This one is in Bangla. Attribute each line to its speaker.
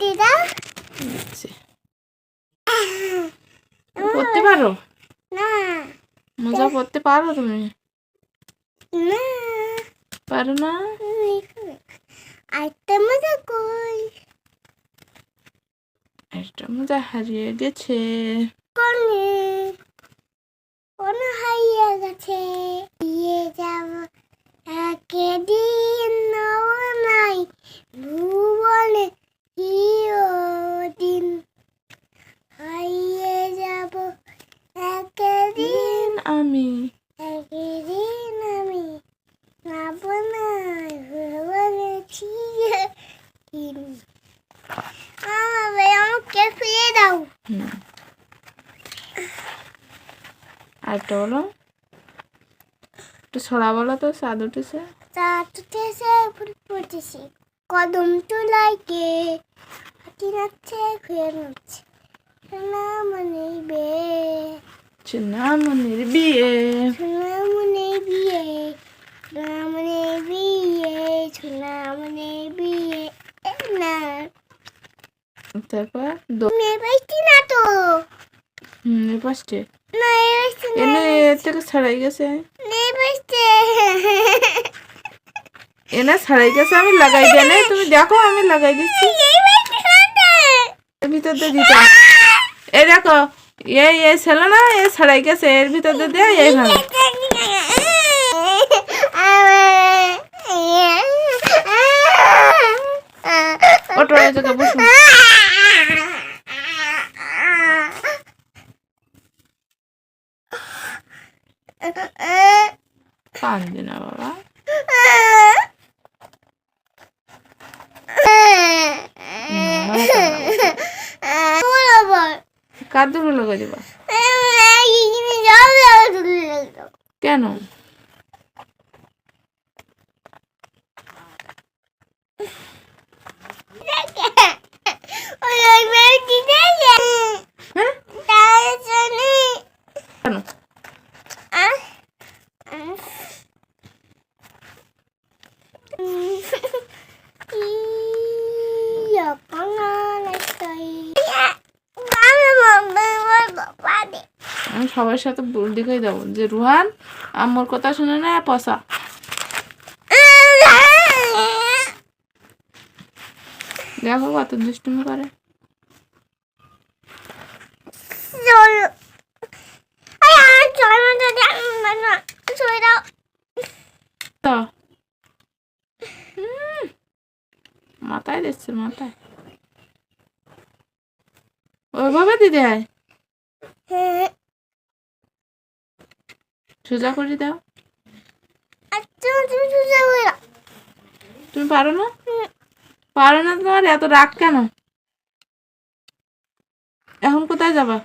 Speaker 1: দিদা?
Speaker 2: পড়তে পারো?
Speaker 1: না।
Speaker 2: মোজা পড়তে পারো তুমি?
Speaker 1: না।
Speaker 2: পারো না?
Speaker 1: আরেকটা মজা কই
Speaker 2: একটা মোজা হারিয়ে গেছে।
Speaker 1: কোনে। কোন হাইয়া গেছে। দিয়ে যাব একে
Speaker 2: আমি
Speaker 1: আমি আমাকে ফিরে দাও।
Speaker 2: আরেকটা বলো। একটু ছড়া বলো তো স্বাদ উঠেছে।
Speaker 1: ফুল ফুটেছে। কদম তুলাইকে হাতি নাচছে ঘুরে নাচছে
Speaker 2: চিন্নামনির বিয়ে
Speaker 1: সোনা মনে বিয়ে সোনা মনে বিয়ে সোনা মনে বিয়ে এ না
Speaker 2: তারপর
Speaker 1: মেয়ে পাইছি না তো না এ পাইছি না
Speaker 2: এনে থেকে ছাড়াই গেছে
Speaker 1: মেয়ে পাইছে
Speaker 2: এনে ছাড়াই গেছে আমি লাগাই দিয়ে নাই তুমি দেখো আমি লাগাই দিচ্ছি
Speaker 1: না
Speaker 2: ভিতর দিয়ে দিতে এই দেখো এই এই না এ গেছে এর দিয়ে ওটো এই বসুন কান্দি না বাবা। কার দুটো লাগাই দিবা কেন? কেন? আমি সবার সাথে দেখাই দেবো যে রুহান আমার কথা শুনে না পসা। দেখো কত দুষ্টুমি করে। মাথায় দিচ্ছে মাথায়। ওইভাবে দিদি আয় সোজা করে দাও। তুমি পারো না? পারো না তোমার? এত রাগ কেন? এখন কোথায় যাবা?